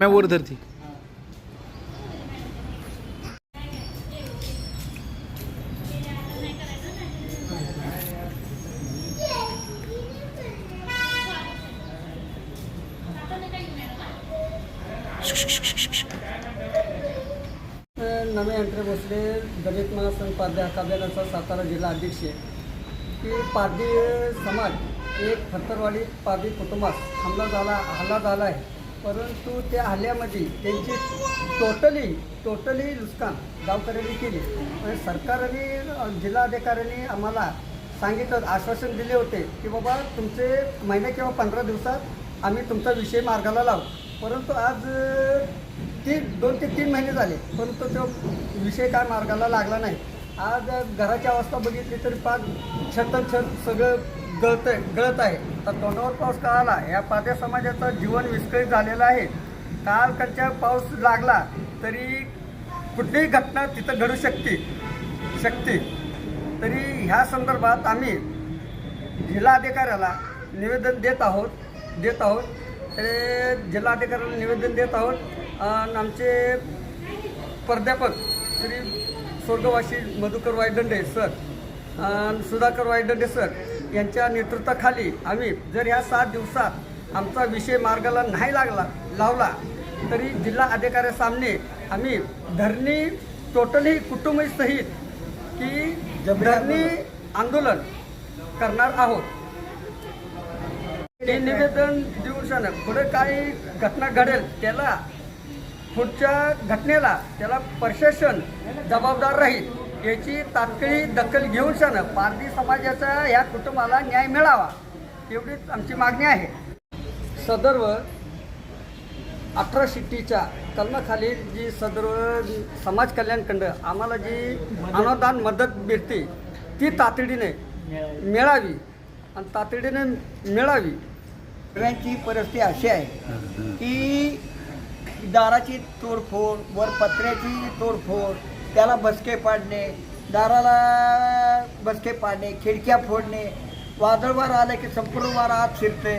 आम्ही वर धरती नवे अंतरे भोसले दलित महासंघ पारधी हक्क सातारा जिल्हा अध्यक्ष आहे. की पारधी समाज एक फत्तरवाडी पारधी कुटुंबास हमला झाला हल्ला झाला आहे. परंतु त्या हल्ल्यामध्ये त्यांची टोटली टोटली नुकसान गावकऱ्यांनी केली. आणि सरकारने जिल्हाधिकाऱ्यांनी आम्हाला सांगितलं आश्वासन दिले होते की बाबा तुमचे महिने किंवा पंधरा दिवसात आम्ही तुमचा विषय मार्गाला लावू. परंतु आज ती तीन दोन ते तीन महिने झाले परंतु तो विषय काय मार्गाला लागला नाही. आज घराची अवस्था बघितली तरी पाच छतन छत सगळं गळत गळत आहे. तर तोंडावर पाऊस का आला? या पाद्या समाजाचं जीवन विस्कळीत झालेलं आहे. काल कालच्या पाऊस लागला तरी कुठलीही घटना तिथं घडू शकते शकते. तरी ह्या संदर्भात आम्ही जिल्हाधिकाऱ्याला निवेदन देत आहोत देत आहोत. ते जिल्हाधिकाऱ्याला निवेदन देत आहोत. आणि आमचे प्राध्यापक श्री स्वर्गवासी मधुकर वायदंडे सर. सुधाकर वायदंडे सर यांच्या नेतृत्वाखाली आम्ही जर ह्या सात दिवसात आमचा विषय मार्गाला नाही लागला लावला तरी जिल्हा अधिकाऱ्यासामने आम्ही धरणी टोटली कुटुंबसहित की धरणी आंदोलन करणार आहोत. ते निवेदन देऊन पुढे काही घटना घडेल त्याला पुढच्या घटनेला त्याला प्रशासन जबाबदार राहील याची तात्काळी दखल घेऊन सन पारधी समाजाचा या कुटुंबाला न्याय मिळावा एवढीच आमची मागणी आहे. सदर्व अठरा शिट्टीच्या कलमाखाली जी सदर्व समाज कल्याणखंड आम्हाला जी अनुदान मदत मिळते ती तातडीने मिळावी आणि तातडीने मिळावी. सगळ्यांची परिस्थिती अशी आहे की दाराची तोडफोड वर पत्र्याची तोडफोड त्याला बसके पाडणे दाराला बसके पाडणे खिडक्या फोडणे. वादळ वारा आलं की संपूर्ण वारा आत शिरते.